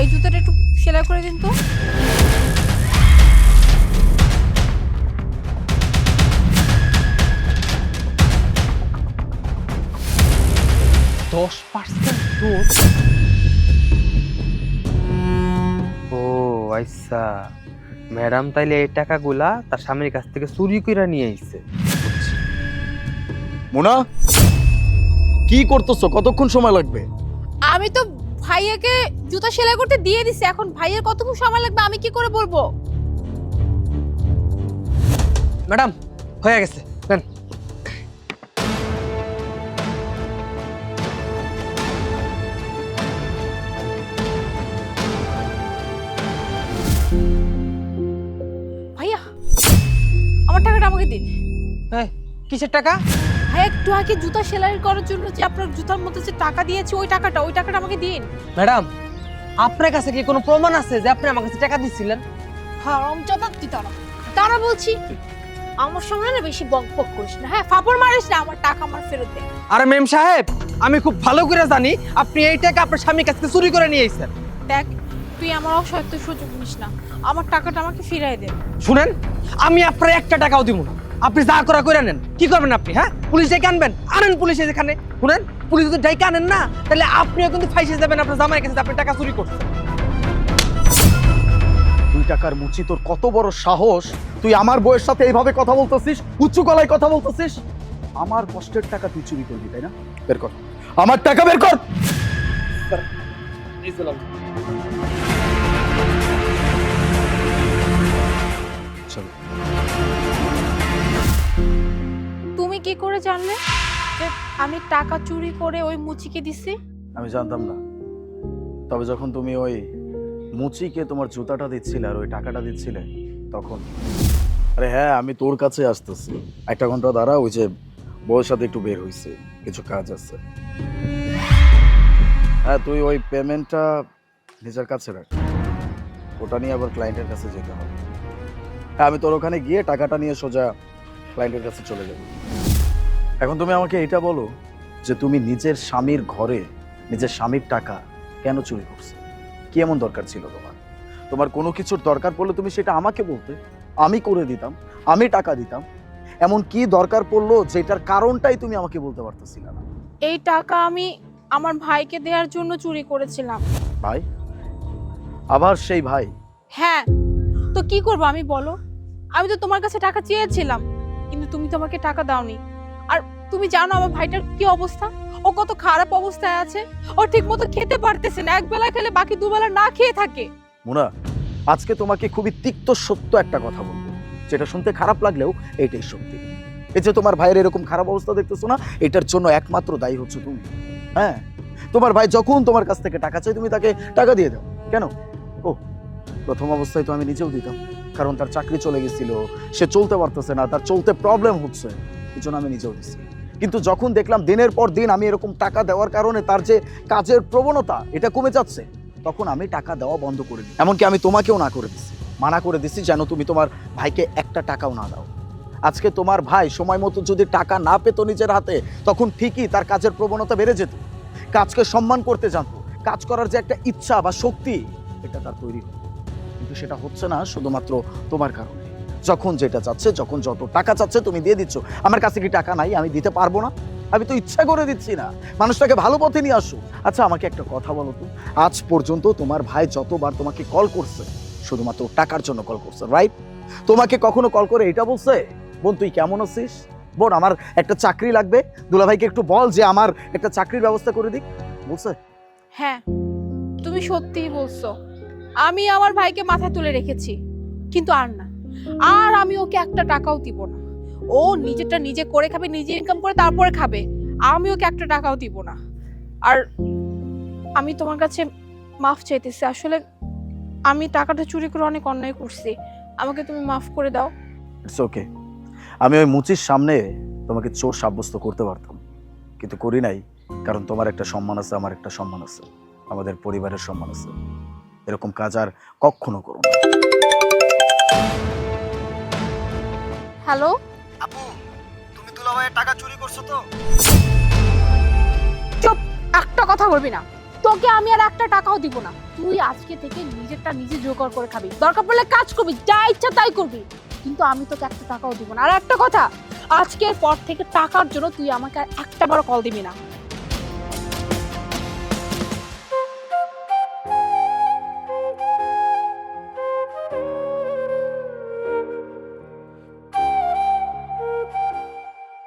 এই জুতোটা একটু সেলাই করে দিন তো। দশ পার্সেন্ট ও আচ্ছা। ম্যাডাম তাইলে এই টাকাগুলা তার স্বামীর কাছ থেকে চুরি করে নিয়ে আইছে। মোনা কি করতেছো? কতক্ষণ সময় লাগবে? আমি তো ভাইয়াকে জুতা সেলাই করতে দিয়ে দিছে। এখন ভাইয়ের কতক্ষণ সময় লাগবে আমি কি করে বলব? ম্যাডাম হয়ে গেছে। নেন। ভাইয়া আমার টাকাটা আমাকে দিন। এই, কিসের টাকা? ভাইয়া একটু আগে জুতা সেলাই করার জন্য যে আপনার জুতার মধ্যে যে টাকা দিয়েছি ওই টাকাটা ওই টাকাটা আমাকে দিন। ম্যাডাম আপনার কাছে কি কোনো প্রমাণ আছে যে আপনি আমার কাছে টাকা দিচ্ছিলেন হারাম জাদাতি তারা তারা বলছি আমার সঙ্গে না বেশি বক বক করিস না। হ্যাঁ ফাপড় মারিস না আমার টাকা আমার ফেরত দে। আরে মেম সাহেব আমি খুব ভালো করে জানি আপনি এই টাকা আপনার স্বামীর কাছ থেকে চুরি করে নিয়ে আইছেন দেখ তুই আমার অসহায়ত্ব সুযোগ নিস না। আমার টাকাটা আমাকে ফিরাই দে। শুনেন আমি আপনার একটা টাকাও দিব না। আপনি যা করা করে নেন। কি করবেন আপনি হ্যাঁ? পুলিশ আনবেন। আনেন পুলিশ এখানে। শুনেন, পুলিশ যদি ডেকে আনেন না, তাহলে আপনিও কিন্তু ফাইসে যাবেন আপনার জামাইয়ের কাছে আপনি টাকা চুরি করছেন। দুই টাকার মুচি, তোর কত বড় সাহস? তুই আমার বউয়ের সাথে এইভাবে কথা বলতেছিস? উঁচু গলায় কথা বলতেছিস? আমার কষ্টের টাকা তুই চুরি করবি, তাই না? বের কর। আমার টাকা বের কর! চলো। কি করে জানলে যে আমি টাকা চুরি করে ওই মুচিকে দিছি? আমি জানতাম না। তবে যখন তুমি ওই মুচিকে তোমার জুতাটা দিচ্ছিলে আর ওই টাকাটা দিচ্ছিলে, তখন আরে হ্যাঁ আমি তোর কাছে আসতেছি। একটা ঘণ্টা দাঁড়া, ওই যে বউয়ের সাথে একটু বের হইছে। কিছু কাজ আছে। হ্যাঁ তুই ওই পেমেন্টটা নিজের কাছে রাখ। ওটা নিয়ে আবার ক্লায়েন্টের কাছে যেতে হবে। হ্যাঁ আমি তোর ওখানে গিয়ে টাকাটা নিয়ে সোজা ক্লায়েন্টের কাছে চলে যাব। এখন তুমি আমাকে এটা বলো যে তুমি নিজের স্বামীর ঘরে নিজের স্বামীর টাকা কেন চুরি করছ? কি এমন দরকার ছিল তোমার? তোমার কোনো কিছুর দরকার পড়লে তুমি সেটা আমাকে বলতে। আমি করে দিতাম আমি টাকা দিতাম। এমন কি দরকার পড়ল যেটার কারণটাই তুমি আমাকে বলতে পারতেছিলে না? এই টাকা আমি আমার ভাইকে দেওয়ার জন্য চুরি করেছিলাম। ভাই? আবার সেই ভাই? হ্যাঁ। তো কি করব আমি বলো? আমি তো তোমার কাছে টাকা চেয়েছিলাম কিন্তু তুমি তো আমাকে টাকা দাওনি। তুমি জানো আমার ভাইটার কি অবস্থা? ও কত খারাপ অবস্থায় আছে। ও ঠিক মতো খেতে পারতেছে না এক বেলা খেলে বাকি দুবেলা না খেয়ে থাকে। মুনা, আজকে তোমাকে খুবই তিক্ত সত্য একটা কথা বলব। যেটা শুনতে খারাপ লাগলেও এটাই সত্যি। এই যে তোমার ভাইয়ের এরকম খারাপ অবস্থা দেখতেছো না, এটার জন্য একমাত্র দায়ী হচ্ছে তুমি। হ্যাঁ? তোমার ভাই যখন তোমার কাছ থেকে টাকা চাই তুমি তাকে টাকা দিয়ে দাও। কেন? ও প্রথম অবস্থায় তো আমি নিজেও দিতাম। কারণ তার চাকরি চলে গেছিল, সে চলতে পারতেছে না, তার চলতে প্রবলেম হচ্ছে। এই জন্য আমি নিজেও দিচ্ছি কিন্তু যখন দেখলাম দিনের পর দিন আমি এরকম টাকা দেওয়ার কারণে তার যে কাজের প্রবণতা, এটা কমে যাচ্ছে, তখন আমি টাকা দেওয়া বন্ধ করে দিই। এমনকি আমি তোমাকেও না করে দিচ্ছি মানা করে দিচ্ছি যেন তুমি তোমার ভাইকে একটা টাকাও না দাও। আজকে তোমার ভাই সময় মতো যদি টাকা না পেত নিজের হাতে, তখন ঠিকই তার কাজের প্রবণতা বেড়ে যেত। কাজকে সম্মান করতে জানতো, কাজ করার যে একটা ইচ্ছা বা শক্তি, এটা তার তৈরি কিন্তু সেটা হচ্ছে না শুধুমাত্র তোমার কারণে। যখন যেটা চাচ্ছে, যখন যত টাকা চাচ্ছে তুমি দিয়ে দিচ্ছ। আমার কাছে কি টাকা নাই? আমি দিতে পারব না? আমি তো ইচ্ছা করে দিচ্ছি না। মানুষটাকে ভালো পথে নিয়ে আসো। আচ্ছা আমাকে একটা কথা বলো তো। আজ পর্যন্ত তোমার ভাই যতবার তোমাকে কল করছে, শুধুমাত্র টাকার জন্য কল করছে রাইট তোমাকে কখনো কল করে এটা বলছে? বোন, তুই কেমন আছিস? বোন, আমার একটা চাকরি লাগবে। দুলাভাইকে একটু বল যে আমার একটা চাকরির ব্যবস্থা করে দিক। বলছে? হ্যাঁ তুমি সত্যিই বলছো। আমি আমার ভাইকে মাথায় তুলে রেখেছি। কিন্তু আর না। আর আমি ওকে একটা টাকাও দিব না। ও নিজেরটা নিজে করে খাবে, নিজে ইনকাম করে তারপরে খাবে। আমি ওকে একটা টাকাও দিব না। আর আমি তোমার কাছে মাফ চাইতেছি। আসলে আমি টাকাটা চুরি করে অনেক অন্যায় করছি। আমাকে তুমি মাফ করে দাও। ইটস ওকে আমি ওই মুচির সামনে তোমাকে চোর সাব্যস্ত করতে পারতাম। কিন্তু করি নাই, কারণ তোমার একটা সম্মান আছে, আমার একটা সম্মান আছে। আমাদের পরিবারের সম্মান আছে। এরকম কাজ আর কখনো করো না। হ্যালো? আপু তুমি দুলাভাইয়ের টাকা চুরি করছ তো? চুপ একটা কথা বলবি না। তোকে আমি আর একটা টাকাও দিব না। তুই আজকে থেকে নিজেরটা নিজে জোগাড় করে খাবি। দরকার পড়লে কাজ করবি যা ইচ্ছা তাই করবি। কিন্তু আমি তোকে একটা টাকাও দিব না। আর একটা কথা আজকের পর থেকে টাকার জন্য তুই আমাকে আর একটা বড় কল দিবি না।